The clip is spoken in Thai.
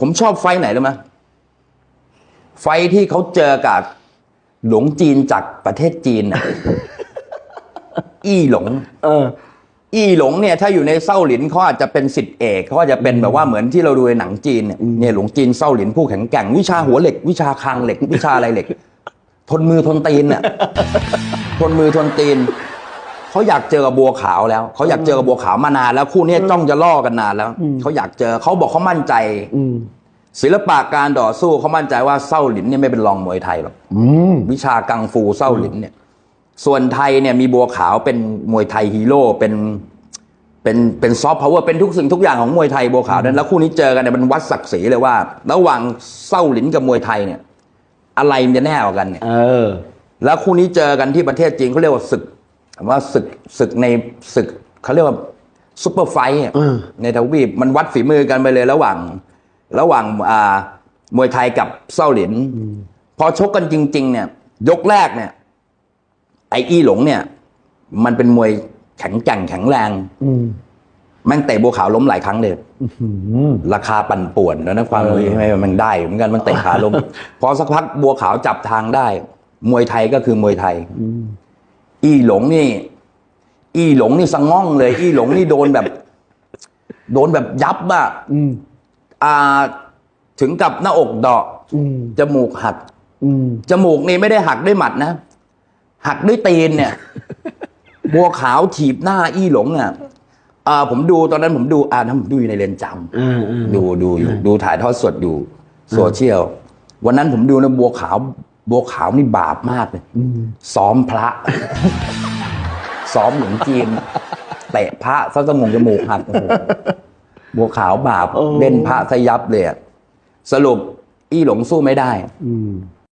ผมชอบไฟท์ไหนรู้ไหมไฟท์ที่เขาเจอกับหลวงจีนจากประเทศจีนน่ะอี้หลง เออ อี้หลงเนี่ย ถ้าอยู่ในเส้าหลินเขาอาจจะเป็นสิทธิเอกเขาอาจจะเป็นแบบว่าเหมือนที่เราดูในหนังจีนเนี่ยเนี่ยหลวงจีนเส้าหลินผู้แข็งแกร่งวิชาหัวเหล็ก วิชาคางเหล็ก วิชาอะไรเหล็ก ทนมือทนตีนเนี่ยทนมือทนตีน เขาอยากเจอกับบัวขาวแล้วเขาอยากเจอกับบัวขาวมานานแล้วคู่นี้จ้องจะล่อกันนานแล้วเขาอยากเจอเขาบอกเขามั่นใจอืมศิลปะการต่อสู้เขามั่นใจว่าเส้าหลินเนี่ยไม่เป็นรองมวยไทยหรอกอืมวิชากังฟูเส้าหลินเนี่ย ส่วนไทยเนี่ยมีบัวขาวเป็นมวยไทยฮีโร่เป็นเป็นเป็นซอฟต์พาวเวอร์เป็นทุกสิ่งทุกอย่างของมวยไทยบัวขาวนั้นแล้วคู่นี้เจอกันเนี่ยมันวัดศักดิ์ศรีเลยว่า ระหว่างเส้าหลินกับมวยไทยเนี่ย อะไรมันจะแน่กว่ากันเนี่ยเออแล้วคู่นี้เจอกันที่ประเทศจีนเขาเรียกว่าศึก ว่าศึกศึกในศึกเขาเรียกว่าซุปเปอร์ไฟท์อะอืมในทวีปมันวัดฝีมือกันไปเลยระหว่าง ระหว่างอ่ามวยไทยกับเซาหลินพอชกกันจริง ๆ เนี่ย ยกแรกเนี่ย ไอ้อี้หลงเนี่ย มันเป็นมวยแข็งแกร่งแข็งแรงอืมแม่งเตะบัวขาวล้มหลายครั้งเลยอืมราคาปั่นป่วนแล้วนะความเออไม่มันได้เหมือนกันมันเตะขาล้มพอสักพักบัวขาวจับทางได้ มวยไทยก็คือมวยไทย อี้หลงนี่ อี้หลงนี่สะง่องเลย อี้หลงนี่โดนแบบ โดนแบบยับอะอืม อ่า ถึงกับหน้าอกเดาะอืม จมูกหัก อืม จมูกนี่ไม่ได้หักด้วยหมัดนะ หักด้วยตีนเนี่ย บัวขาวถีบหน้าอี้หลงอะอ่าผมดูตอนนั้นผมดูอ่านะผมดูอยู่ในเรือนจำอ่าอ่าดูดูอยู่ดูถ่ายทอดสดอยู่โซเชียลวันนั้นผมดูนะบัวขาว บัวขาวนี่บาปมากเลยซ้อมพระ ซ้อมหลวงจีนเตะพระซะจมูกจมูกหักโอ้โหบัวขาวบาปเล่นพระซะยับเลยอะสรุป อี้หลงสู้ไม่ได้ อืม